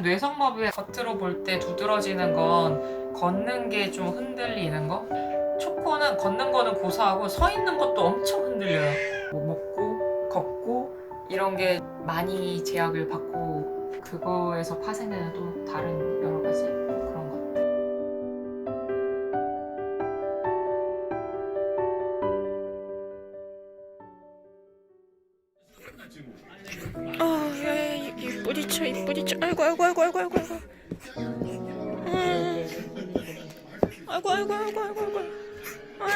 뇌성마비의 겉으로 볼 때 두드러지는 건 걷는 게 좀 흔들리는 거. 초코는 걷는 거는 고사하고 서 있는 것도 엄청 흔들려요. 뭐 먹고 걷고 이런 게 많이 제약을 받고 그거에서 파생되는 또 다른 여러 가지 이, 이 뿌리쳐, 이 뿌리쳐. 아이고, 아이고, 아이고, 아이고, 아이고, 아이고. 음. 아이고, 아이고, 아이고, 아이고, 아이고. 아이고,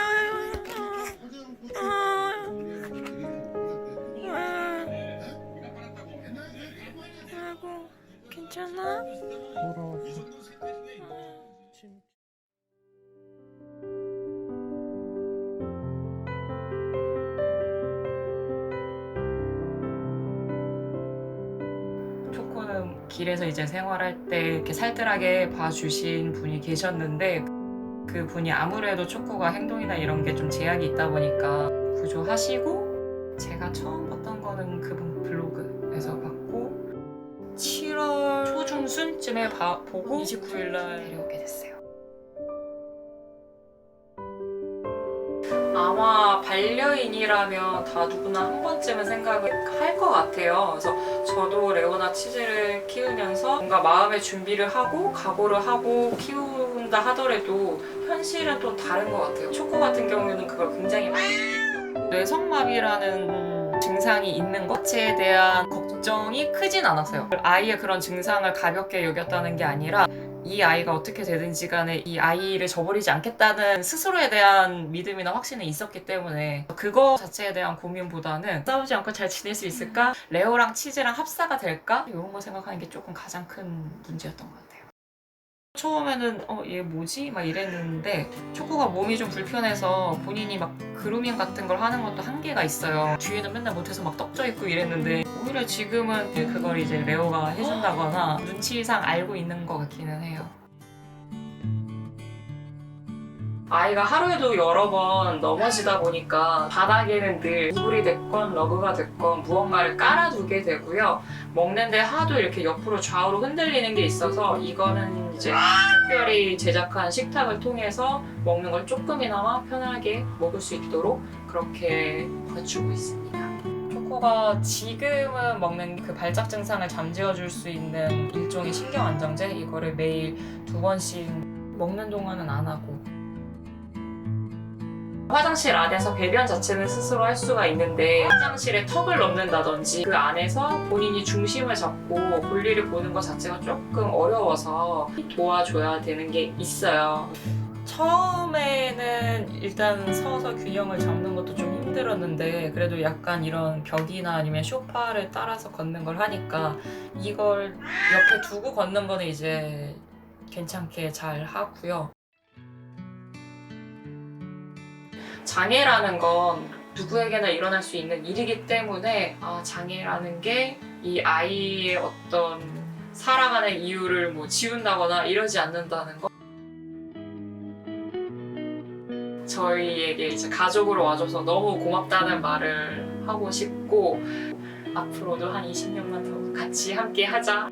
아이고, 괜찮아? 초 코는 길에서 이제 생활할 때 이렇게 살뜰하게 봐주신 분이 계셨는데 그 분이 아무래도 초코가 행동이나 이런 게 좀 제약이 있다 보니까 구조하시고 제가 처음 봤던 거는 그분 블로그에서 봤고 7월 초중순쯤에 봐- 보고 29일날 데려오게 됐어요. 아마 반려인이라면 다 누구나 한 번쯤은 생각을 할 것 같아요. 그래서 저도 레오나 치즈를 키우면서 뭔가 마음의 준비를 하고 각오를 하고 키운다 하더라도 현실은 또 다른 것 같아요. 초코 같은 경우에는 그걸 굉장히 많이 뇌성마비라는 증상이 있는 것 자체에 대한 걱정이 크진 않았어요. 아이의 그런 증상을 가볍게 여겼다는 게 아니라 이 아이가 어떻게 되든지 간에 이 아이를 저버리지 않겠다는 스스로에 대한 믿음이나 확신은 있었기 때문에 그거 자체에 대한 고민보다는 싸우지 않고 잘 지낼 수 있을까? 레오랑 치즈랑 합사가 될까? 이런 거 생각하는 게 조금 가장 큰 문제였던 것 같아요. 처음에는 어 얘 뭐지? 막 이랬는데 초코가 몸이 좀 불편해서 본인이 막 그루밍 같은 걸 하는 것도 한계가 있어요. 뒤에는 맨날 못해서 막 떡져 있고 이랬는데 오히려 지금은 그걸 이제 레오가 해준다거나 눈치상 알고 있는 것 같기는 해요. 아이가 하루에도 여러 번 넘어지다 보니까 바닥에는 늘 이불이 됐건 러그가 됐건 무언가를 깔아두게 되고요. 먹는데 하도 이렇게 옆으로 좌우로 흔들리는 게 있어서 이거는 이제 특별히 제작한 식탁을 통해서 먹는 걸 조금이나마 편하게 먹을 수 있도록 그렇게 갖추고 있습니다. 초코가 지금은 먹는 그 발작 증상을 잠재워 줄 수 있는 일종의 신경 안정제 이거를 매일 두 번씩 먹는 동안은 안 하고 화장실 안에서 배변 자체는 스스로 할 수가 있는데 화장실에 턱을 넣는다든지 그 안에서 본인이 중심을 잡고 볼일을 보는 것 자체가 조금 어려워서 도와줘야 되는 게 있어요. 처음에는 일단 서서 균형을 잡는 것도 좀 힘들었는데 그래도 약간 이런 벽이나 아니면 쇼파를 따라서 걷는 걸 하니까 이걸 옆에 두고 걷는 거는 이제 괜찮게 잘 하고요. 장애라는 건 누구에게나 일어날 수 있는 일이기 때문에 아, 장애라는 게 이 아이의 어떤 살아가는 이유를 뭐 지운다거나 이러지 않는다는 거. 저희에게 이제 가족으로 와줘서 너무 고맙다는 말을 하고 싶고 앞으로도 한 20년만 더 같이 함께 하자.